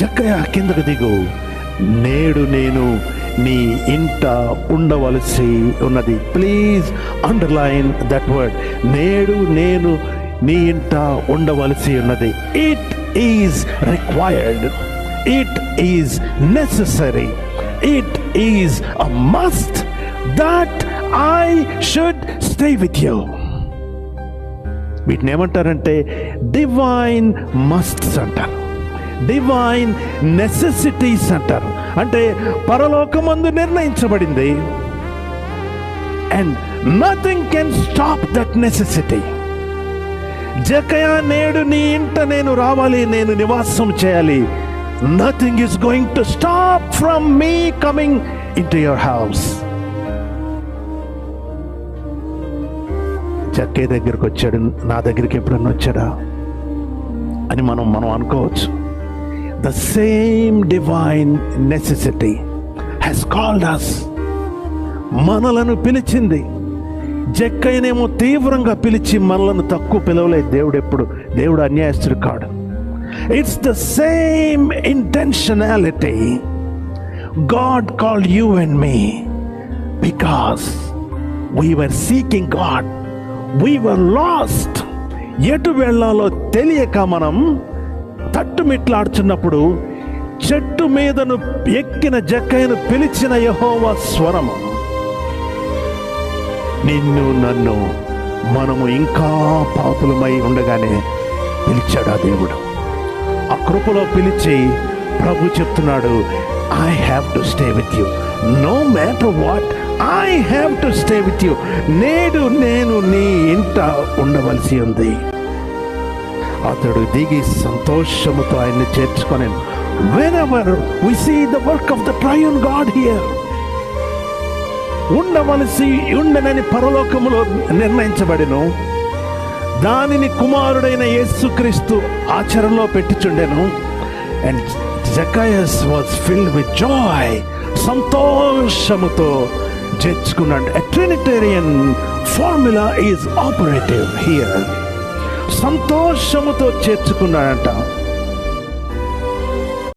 చక్కగా కిందకు దిగు. నేడు నేను నీ ఇంట ఉండవలసి ఉన్నది. ప్లీజ్ అండర్లైన్ దట్ వర్డ్ నేడు నేను నీ ఇంట ఉండవలసి ఉన్నది. It is required it is necessary it is a must that I should stay with you వీటిని ఏమంటారంటే డివైన్ మస్ట్స్ అంటారు. డివైన్ నెసెసిటీస్ అంటారు. అంటే పరలోకమందు నిర్ణయించబడింది. And nothing can stop that necessity Zacchaeus నేడు నీ ఇంట నేను రావాలి నేను నివాసం చేయాలి. Nothing is going to stop from me coming in to your house చక్కే దగ్గరికి వచ్చాడు నా దగ్గరికి ఎప్పుడన్నా వచ్చాడా? అని మనం మనం అనుకోవచ్చు. The same divine necessity has called us మనలను పిలిచింది. జక్కైనేమో తీవ్రంగా పిలిచి మనలను తక్కువ పిలవలేదు దేవుడు ఎప్పుడు దేవుడు అన్యాయస్తుడు కాడు. It's the same intentionality God call you and me because we are seeking God we are lost ఎటు వెళ్ళాలో తెలియక మనం తట్టుమిట్లాడుచున్నప్పుడు చెట్టు మీదను ఎక్కిన జక్కయ్యను పిలిచిన యహోవా స్వరము నిన్ను నన్ను మనము ఇంకా పాపులమై ఉండగానే పిలిచాడు ఆ దేవుడు? ఆ కృపలో పిలిచి ప్రభు చెప్తున్నాడు I have to stay with you no matter what I have to stay with you నేడు నేను నీ ఇంట ఉండవలసి ఉంది. అతడు దిగి సంతోషముతో ఆయన్ని చేర్చుకొని when ever we see the work of the triune God here ఉండవలసి ఉండనని పరలోకములో నిర్ణయించబడిను. దానిని కుమారుడైన యేసుక్రీస్తు ఆచరణలో పెట్టుచుండెను. And Zacchaeus was filled with joy సంతోషముతో చేర్చుకున్నాడు. Trinitarian formula is operative here సంతోషముతో చేర్చుకున్నాడంట.